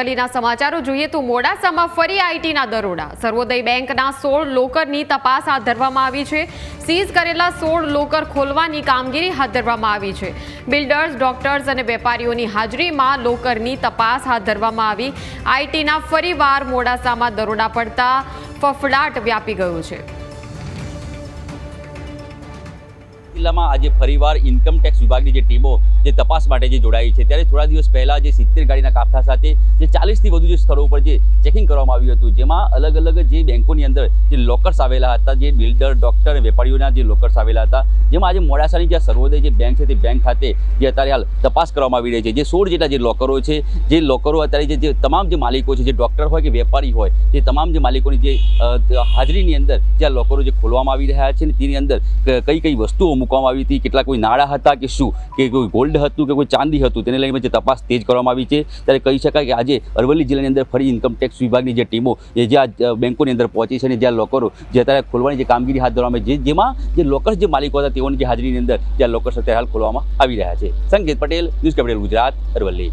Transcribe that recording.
અરવલ્લીના સમાચારો જોઈએ તો મોડાસામાં ફરી આઈટીના દરોડા. સર્વોદય બેંકના સોળ લોકરની તપાસ હાથ ધરવામાં આવી છે. સીઝ કરેલા સોળ લોકર ખોલવાની કામગીરી હાથ ધરવામાં આવી છે. બિલ્ડર્સ, ડોક્ટર્સ અને વેપારીઓની હાજરીમાં લોકરની તપાસ હાથ ધરવામાં આવી. આઈટીના ફરીવાર મોડાસામાં દરોડા પડતા ફફડાટ વ્યાપી ગયો છે. જિલ્લામાં આજે ફરીવાર ઇન્કમટેક્સ વિભાગની જે ટીમો જે તપાસ માટે જે જોડાઈ છે, ત્યારે થોડા દિવસ પહેલાં જે સિત્તેર ગાડીના કાફલા સાથે જે ચાલીસથી વધુ જે સ્થળો ઉપર જે ચેકિંગ કરવામાં આવ્યું હતું, જેમાં અલગ અલગ જે બેંકોની અંદર જે લોકર્સ આવેલા હતા, જે બિલ્ડર ડૉક્ટર વેપારીઓના જે લોકર્સ આવેલા હતા, જેમાં આજે મોડાસાની જે સર્વોદય જે બેંક છે તે બેંક ખાતે જે અત્યારે હાલ તપાસ કરવામાં આવી રહી છે. જે સોળ જેટલા જે લોકરો છે, જે લોકરો અત્યારે જે- તમામ જે માલિકો છે, જે ડૉક્ટર હોય કે વેપારી હોય જે તમામ જે માલિકોની જે હાજરીની અંદર જે આ લોકરો જે ખોલવામાં આવી રહ્યા છે ને તેની અંદર કઈ કઈ વસ્તુઓ મૂકવામાં આવી હતી, કેટલા કોઈ નાણાં હતા કે શું, કે કોઈ ગોલ્ડ હતું કે કોઈ ચાંદી હતું, તેને લઈને જે તપાસ તેજ કરવામાં આવી છે. ત્યારે કહી શકાય કે આજે અરવલ્લી જિલ્લાની અંદર ફરી ઇન્કમટેક્સ વિભાગની જે ટીમો, એ જે આ બેંકોની અંદર પહોંચી છે અને જ્યાં લોકરો જે અત્યારે ખોલવાની જે કામગીરી હાથ ધરવામાં છે, જેમાં જે લોકર્સ જે માલિકો હતા તેઓની જે હાજરીની અંદર જ્યાં લોકર્સ અત્યારે હાલ ખોલવામાં આવી રહ્યા છે. Sanket Patel, News Capital Gujarat, Aravalli.